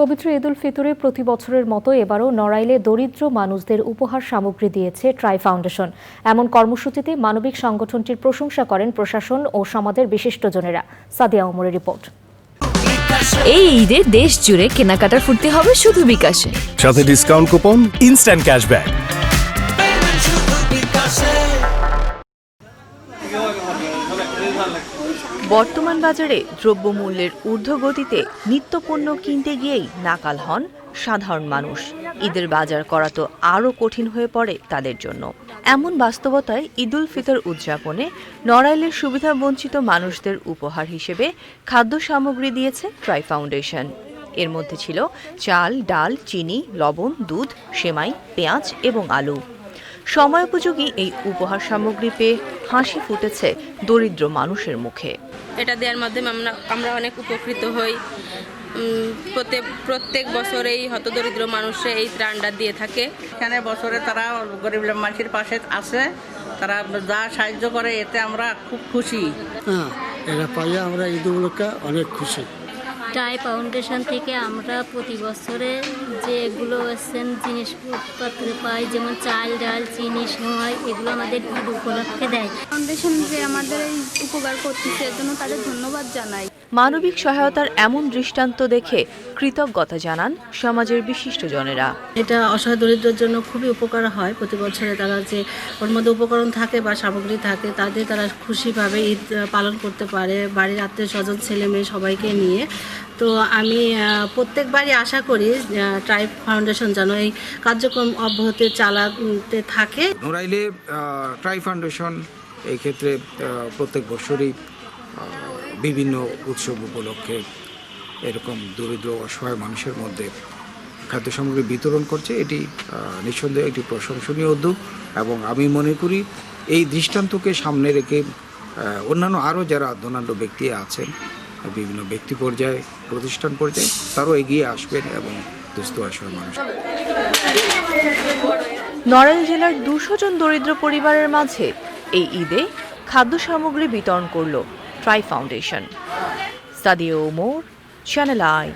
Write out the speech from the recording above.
পবিত্র ঈদুল ফিতরে প্রতি বছরের মতো এবারও নড়াইলে দরিদ্র মানুষদের উপহার সামগ্রী দিয়েছে ট্রাই ফাউন্ডেশন। এমন কর্মসূচিতে মানবিক সংগঠনটির প্রশংসা করেন প্রশাসন ও সমাজের বিশিষ্টজনেরা। সাদিয়া ওমরের রিপোর্ট। এই ঈদে দেশ জুড়ে কেনাকাটার ফুটতে হবে শুধু বিকাশে। সাথে ডিসকাউন্ট কুপন ইনস্ট্যান্ট ক্যাশব্যাক বর্তমান বাজারে দ্রব্যমূল্যের ঊর্ধ্বগতিতে নিত্যপণ্য কিনতে গিয়েই নাকাল হন সাধারণ মানুষ। ঈদের বাজার করা তো আরও কঠিন হয়ে পড়ে তাদের জন্য। এমন বাস্তবতায় ঈদুল ফিতর উদযাপনে নড়াইলের সুবিধাবঞ্চিত মানুষদের উপহার হিসেবে খাদ্য সামগ্রী দিয়েছে ট্রাই ফাউন্ডেশন। এর মধ্যে ছিল চাল, ডাল, চিনি, লবণ, দুধ, সেমাই, পেঁয়াজ এবং আলু। সময়োপযোগী এই উপহার সামগ্রী পেয়ে হাসি ফুটেছে দরিদ্র মানুষের মুখে। এটা দেওয়ার মাধ্যমে আমরা আমরা অনেক উপকৃত হই। প্রত্যেক প্রত্যেক বছরেই হতদরিদ্র মানুষে এই ত্রাণটা দিয়ে থাকে। এখানে বছরে তারা গরিব মানুষের পাশে আছে। তারা যা সাহায্য করে এতে আমরা খুব খুশি। হ্যাঁ এটা পাইয়া আমরা ঈদ উপলক্ষে অনেক খুশি। টাই ফাউন্ডেশন থেকে আমরা প্রতি বছরে যেগুলো এসেন জিনিসপত্র পাই যেমন চাল ডাল চিনি সময় এগুলো আমাদের ঈদ উপলক্ষে দেয়। ফাউন্ডেশন যে আমাদের এই উপকার করতেছে এর জন্য তাদের ধন্যবাদ জানাই। মানবিক সহায়তার এমন দৃষ্টান্ত দেখে কৃতজ্ঞতা জানান সমাজের বিশিষ্টজনেরা এটা অসহায় দরিদ্রের জন্য খুবই উপকার হয়। প্রতি বছরে তারা যে ওর মধ্যে উপকরণ থাকে বা সামগ্রী থাকে তাদের তারা খুশিভাবে ঈদ পালন করতে পারে। বাড়ির আত্মীয় স্বজন ছেলে মেয়ে সবাইকে নিয়ে। তো আমি প্রত্যেকবারই আশা করি ট্রাইব ফাউন্ডেশন যেন এই কার্যক্রম অব্যাহতি চালাতে থাকে। নড়াইলে ট্রাই ফাউন্ডেশন এই ক্ষেত্রে প্রত্যেক বছরই বিভিন্ন উৎসব উপলক্ষে এরকম দরিদ্র, অসহায় মানুষের মধ্যে খাদ্য সামগ্রী বিতরণ করছে। এটি নিঃসন্দেহে একটি প্রশংসনীয় উদ্যোগ এবং আমি মনে করি এই দৃষ্টান্তকে সামনে রেখে অন্যান্য আরও যারা ধনাঢ্য ব্যক্তি আছেন বিভিন্ন ব্যক্তি পর্যায়ে, প্রতিষ্ঠান পর্যায়ে তারও এগিয়ে আসবেন এবং দুস্থ আসবেন মানুষ। নড়াইল জেলার দুশো জন দরিদ্র পরিবারের মাঝে এই ঈদে খাদ্য সামগ্রী বিতরণ করল ট্রাই ফাউন্ডেশন সাদিয়া মোর চ্যানেল আই